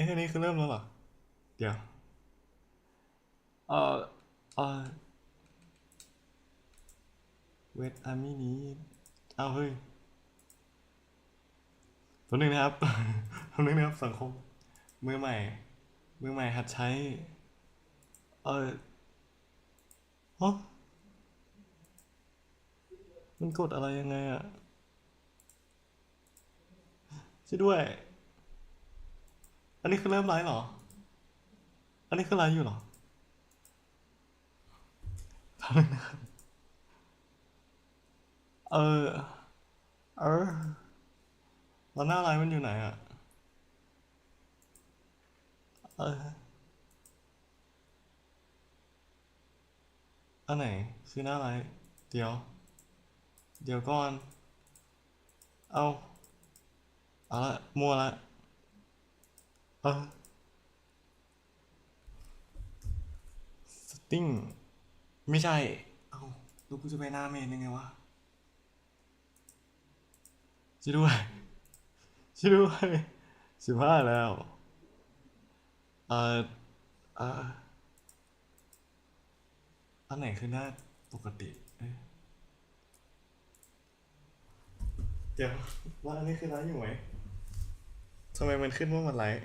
อ๊ะอันนี้คือเริ่มแล้วเหรอ เดี๋ยว เออเออเวทอาร์มี่นี้เอาเฮ้ยตัวหนึ่งนะครับตัวหนึ่งนะครับ สังคม มือใหม่ มือใหม่หัดใช้ เออฮะมันกดอะไรยังไงอะช่วยด้วย อันนี้คือเริ่มไลฟ์เหรอ อันนี้คือไลฟ์อยู่เหรอทำไมนะครับเออ เออ แล้วหน้าไลฟ์มันอยู่ไหนอะเออ อันไหนคือหน้าไลฟ์เดี๋ยว เดี๋ยวก่อน เอา เอาละมัวละ ออสติ้ง ไม่ใช่ เอาแล้วกูจะไปหน้าเมนยังไงวะช่วยด้วยช่วยด้วยสิบห้าแล้วเออเอออันไหนคือหน้าปกติเอ๊ะเดี๋ยวว่าอันนี้คือไลฟ์อยู่ไหมทำไมมันขึ้นว่ามันไลฟ์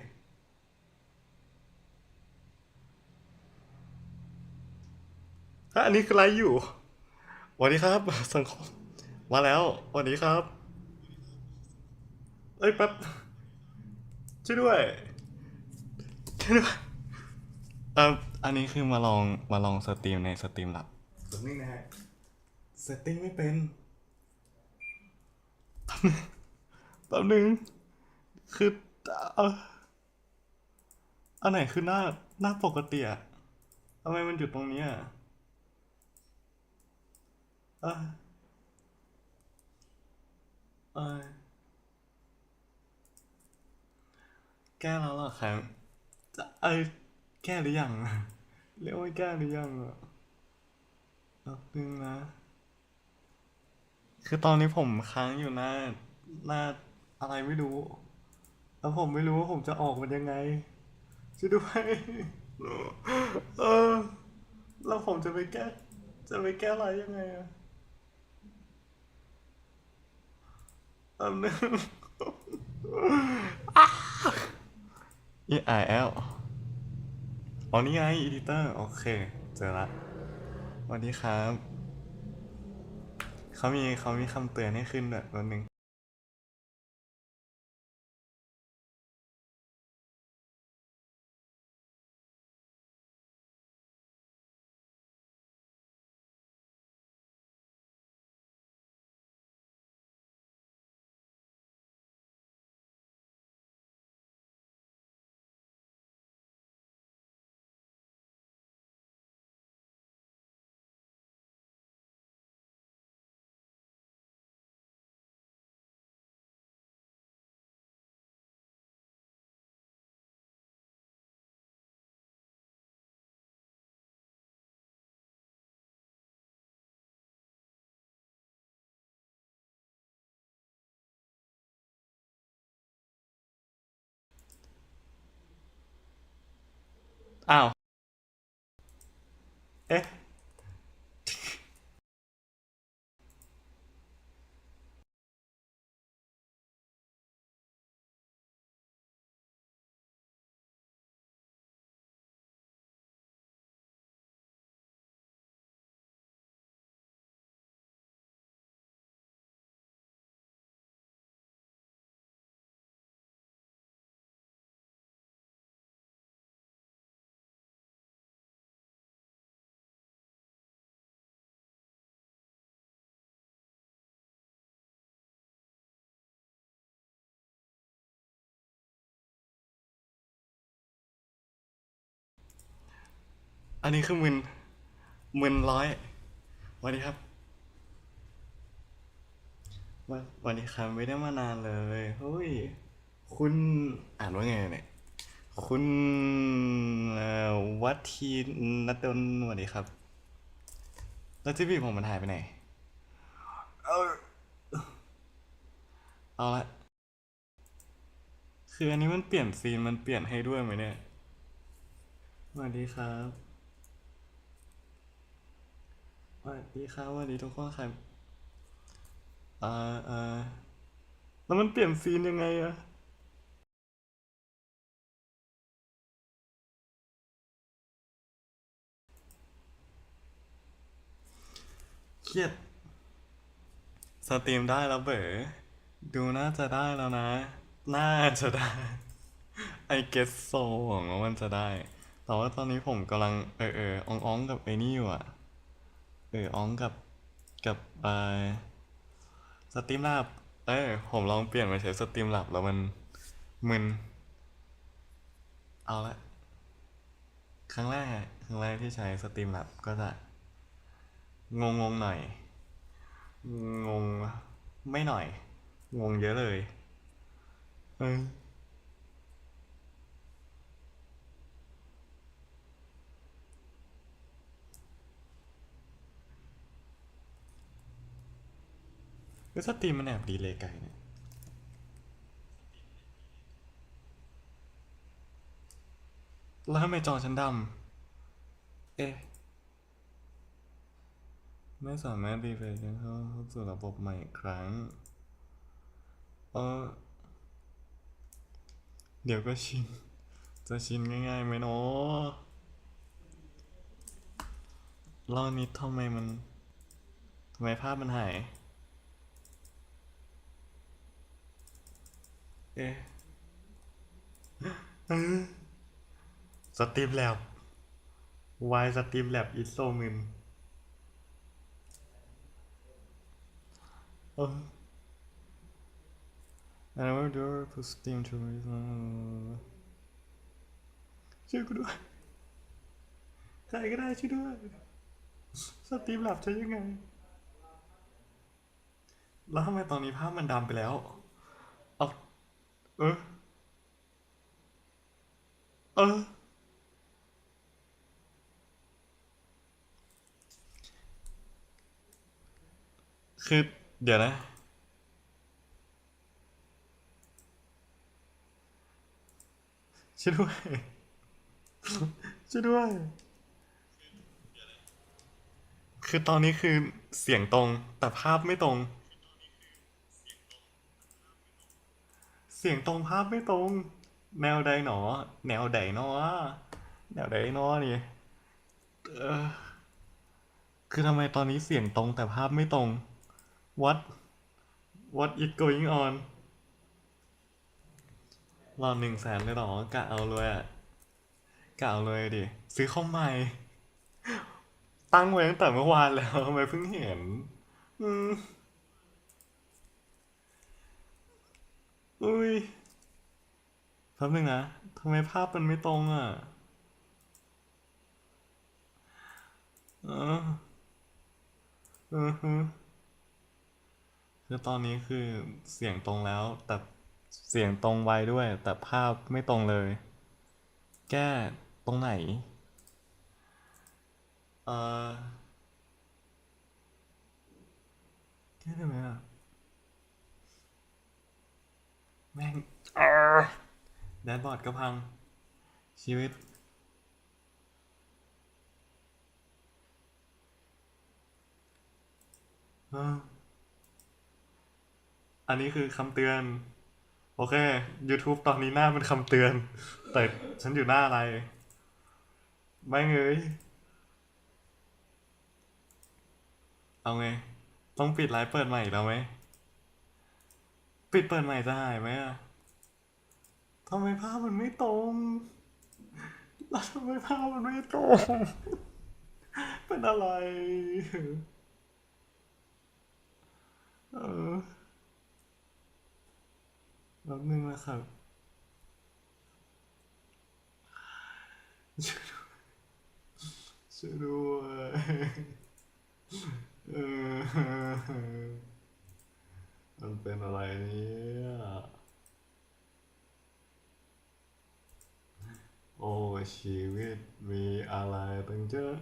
ฮะอันนี้คือไลฟ์อยู่สวัสดีครับ สังคม มาแล้วสวัสดีครับเอ้ยแป๊บช่วยด้วยช่วยด้วยเอ่ออันนี้คือมาลองมาลองสตรีมในสตรีมลับตรงนี้นะฮะเซตติ้งไม่เป็นแป๊บนึงคือเอออันไหนคือหน้าหน้าปกติอะทำไมมันอยู่ตรงนี้อะเออเออแก้แล้วเหรอครับจะเอ้ยแก้หรือยังเรียกว่าแก้หรือยังอะแป๊บนึงนะ คือตอนนี้ผมค้างอยู่หน้าหน้าอะไรไม่รู้ แล้วผมไม่รู้ว่าผมจะออกมันยังไงช่วยด้วยเออแล้วผมจะไปแก้ จะไปแก้อะไรยังไงอะ อันนึง EIL อ๋อนี่ไง editor โอเค เจอละสวัสดีครับ เขามีเขามีคำเตือนให้ขึ้นแบบนิดนึง อ้าว เอ๊ะ อันนี้คือหมื่นหมื่นร้อยวัสดีครับวันวันนี้ครับไม่ได้มานานเลยเฮ้ยคุณอ่านว่าไงเนี่ยคุณวัฒทีนัดดนสวัสดีครับ แล้วที่พี่ผมมันหายไปไหน เอาเอาละ คืออันนี้มันเปลี่ยนซีนมันเปลี่ยนให้ด้วยไหมเนี่ย สวัสดีครับ วัสดีครับสวัสดีทุกคนครับอ่าอ่าแล้วมันเปลี่ยนซีนยังไงอะเครียดสตรีมได้แล้วเบ๋อดูน่าจะได้แล้วนะ น่าจะได้ ไอเกสโซหวังว่ามันจะได้ แต่ว่าตอนนี้ผมกำลังเออเอออองอองกับไอ้นี่อยู่อะ อออองกับกับเออสตรีมลับเออผมลองเปลี่ยนมาใช้สตรีมลับแล้วมันมึนเอาละครั้งแรกครั้งแรกที่ใช้สตรีมลับก็จะงงงหน่อย งงไม่หน่อย งงเยอะเลย เออ แล้วสตรีมมันแอบดีเลยไกลเนี่ยแล้วทำไมจอฉันดำเอ๊ะไม่สามารถรีเฟรชเข้าเข้าสู่ระบบใหม่อีกครั้ง เออเดี๋ยวก็ชิน จะชินง่ายๆไหมเนาะรอบนี้ทำไมมันทำไมภาพมันหาย เอ๊ะเออ สตรีมแลบวายสตรีมแลบอิโซมินเออ And I will do it for Steam to me. ช่วยกูด้วยใครก็ได้ช่วยด้วย สตรีมหลับใช้ยังไง แล้วทำไมตอนนี้ภาพมันดำไปแล้ว เออ เออ คือเดี๋ยวนะ ช่วยด้วย ช่วยด้วย คือตอนนี้คือเสียงตรงแต่ภาพไม่ตรง สียงตรงภาพไม่ตรง แนวใดหนอ แนวใดหนอแนวใดหนอนี่เออคือทำไมตอนนี้เสียงตรงแต่ภาพไม่ตรง what what is going on รอหนึ่งแสนเลยหรอกะเอาเลยอะกะเอาเลยดิ ซื้อเข้าใหม่ ตั้งไว้ตั้งแต่เมื่อวานแล้วทำไมเพิ่งเห็น อืม อุ้ยแป๊บนึงนะทำไมภาพมันไม่ตรงอะเออเออฮึคือตอนนี้คือเสียงตรงแล้ว แต่เสียงตรงไวด้วย แต่ภาพไม่ตรงเลย แก้ตรงไหน เออแก้ได้ไหมอะ แม่งแดนบอร์ดก็พัง ชีวิต อันนี้คือคำเตือน โอเค YouTube ตอนนี้หน้าเป็นคำเตือน แต่ฉันอยู่หน้าอะไร ไม่เงยเอาไง ต้องปิดไลฟ์เปิดใหม่อีกแล้วไหม ปิดเปิดใหม่จะหายไหมอะทำไมภาพมันไม่ตรงแล้วทำไมภาพมันไม่ตรง เป็นอะไรเออแป๊บนึงนะครับช่วยด้วยเออ มันเป็นอะไรเนี่ยโอ้ชีวิตมีอะไรตั้งเยอะ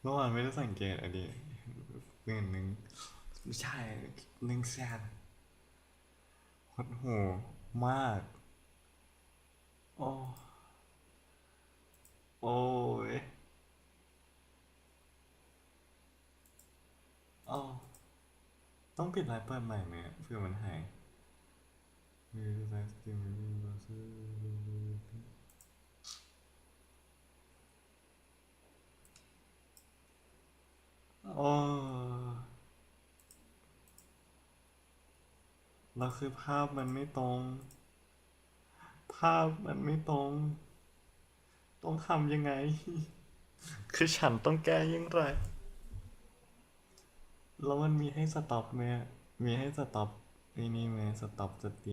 เมื่อวานไม่ได้สังเกตอะดิหนึ่งหนึ่งไม่ใช่หนึ่งแสนหดหูมาก โอ้ โอ้ยอ้าว ต้องปิดไลฟ์เปิดใหม่ไหมเพื่อมันหายมีไลฟ์สตรีมมีบราซิลโอ้แล้วคือภาพมันไม่ตรง ภาพมันไม่ตรง ต้องทำยังไง คือฉันต้องแก้ยังไง แล้วมันมีให้สต็อปไหมอะมีให้สต็อปไอ้นี่ไหมสต็อปสตรีม